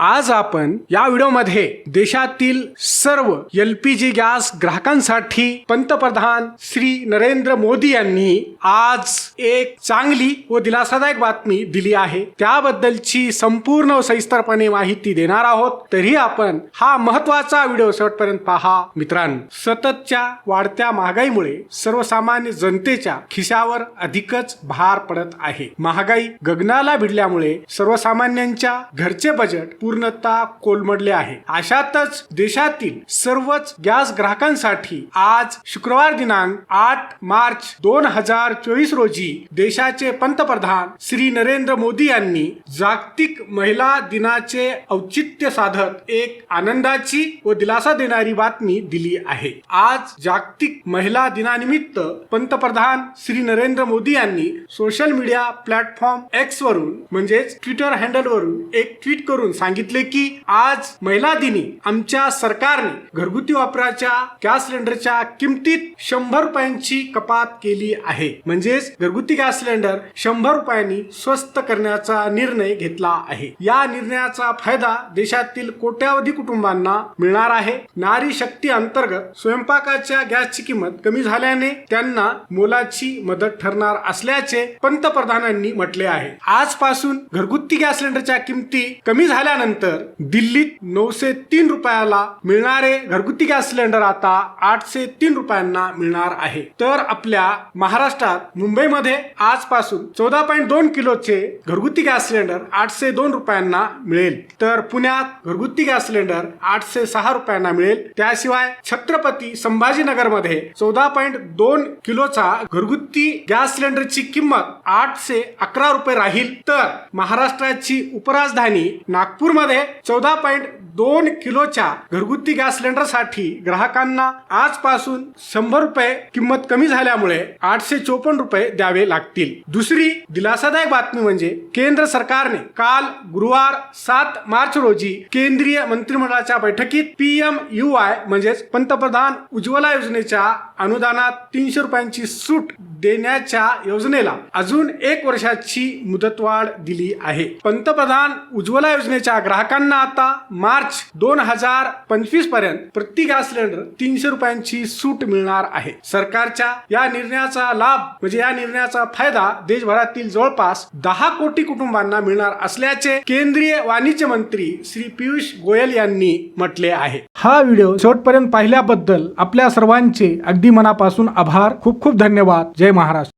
आज आपण या व्हिडिओमध्ये देशातील सर्व एल पी जी गॅस ग्राहकांसाठी पंतप्रधान श्री नरेंद्र मोदी यांनी आज एक चांगली व दिलासादायक बातमी दिली आहे. त्याबद्दलची संपूर्ण व सविस्तरपणे माहिती देणार आहोत. तरी आपण हा महत्त्वाचा व्हिडिओ शेवटपर्यंत पहा. मित्रांनो सततच्या वाढत्या महागाईमुळे सर्वसामान्य जनतेच्या खिशावर अधिकच भार पडत आहे. महागाई गगनाला भिडल्यामुळे सर्वसामान्यांच्या घरचे बजेट पूर्णतः कोलमडले आहे. अशातच देशातील सर्वच गॅस ग्राहकांसाठी आज शुक्रवार दिनांक आठ मार्च दोन हजार चोवीस रोजी देशाचे पंतप्रधान श्री नरेंद्र मोदी यांनी जागतिक महिला दिनाचे औचित्य साधत एक आनंदाची व दिलासा देणारी बातमी दिली आहे. आज जागतिक महिला दिनानिमित्त पंतप्रधान श्री नरेंद्र मोदी यांनी सोशल मीडिया प्लॅटफॉर्म एक्स वरून म्हणजेच ट्विटर हँडल वरून एक ट्विट करून सांगितले की आज महिला दिनी आमच्या सरकारने घरगुती वापराच्या गॅस सिलेंडरच्या किमतीत शंभर रुपयांची कपात केली आहे. म्हणजेच घरगुती गॅस सिलेंडर शंभर रुपयांनी स्वस्त करण्याचा निर्णय घेतला आहे. या निर्णयाचा फायदा देशातील कोट्यावधी कुटुंबांना मिळणार आहे. नारी शक्ती अंतर्गत स्वयंपाकाच्या गॅसची किंमत कमी झाल्याने त्यांना मोलाची मदत ठरणार असल्याचे पंतप्रधानांनी म्हटले आहे. आजपासून घरगुती गॅस सिलेंडरच्या किमती कमी झाल्यानंतर दिल्लीत नऊशे तीन रुपयाला मिळणारे घरगुती गॅस सिलेंडर आता आठशे तीन रुपयांना मिळणार आहे. तर आपल्या महाराष्ट्रात मुंबईमध्ये आजपासून चौदा पॉईंट दोन किलोचे घरगुती गॅस सिलेंडर आठशे दोन रुपयांना मिळेल. तर पुण्यात घरगुती गॅस सिलेंडर आठशे सहा रुपयांना मिळेल. त्याशिवाय छत्रपती संभाजीनगरमध्ये चौदा पॉईंट दोन किलोचा घरगुती गॅस सिलेंडरची किंमत आठशे अकरा रुपये राहील. तर महाराष्ट्राची उपराजधानी नागपूर मध्ये चौदा पॉईंट दोन किलोच्या घरगुती गॅस सिलेंडरसाठी ग्राहकांना आजपासून शंभर रुपये किंमत कमी झाल्यामुळे आठशे चोपन्न रुपये द्यावे लागतील. दुसरी दिलासादायक बातमी म्हणजे केंद्र सरकारने काल गुरुवार सात मार्च रोजी केंद्रीय मंत्रिमंडळाच्या बैठकीत पीएम यू आय म्हणजेच पंतप्रधान उज्ज्वला योजनेच्या अनुदानात तीनशे रुपयांची सूट देण्याच्या योजनेला अजून एक वर्षाची मुदतवाढ दिली आहे. पंतप्रधान उज्ज्वला योजनेच्या ग्राहकांना आता मार्च दोन हजार पंचवीसपर्यंत प्रति गॅस सिलेंडर तीनशे रुपयांची सूट मिळणार आहे. सरकारच्या या निर्णयाचा लाभ म्हणजे या निर्णयाचा फायदा देशभरातील जवळपास दहा कोटी कुटुंबांना मिळणार असल्याचे केंद्रीय वाणिज्य मंत्री श्री पियुष गोयल यांनी म्हटले आहे. हा व्हिडिओ शेवटपर्यंत पाहिल्याबद्दल आपल्या सर्वांचे अगदी मनापासून आभार. खूप खूप धन्यवाद. जय महाराष्ट्र.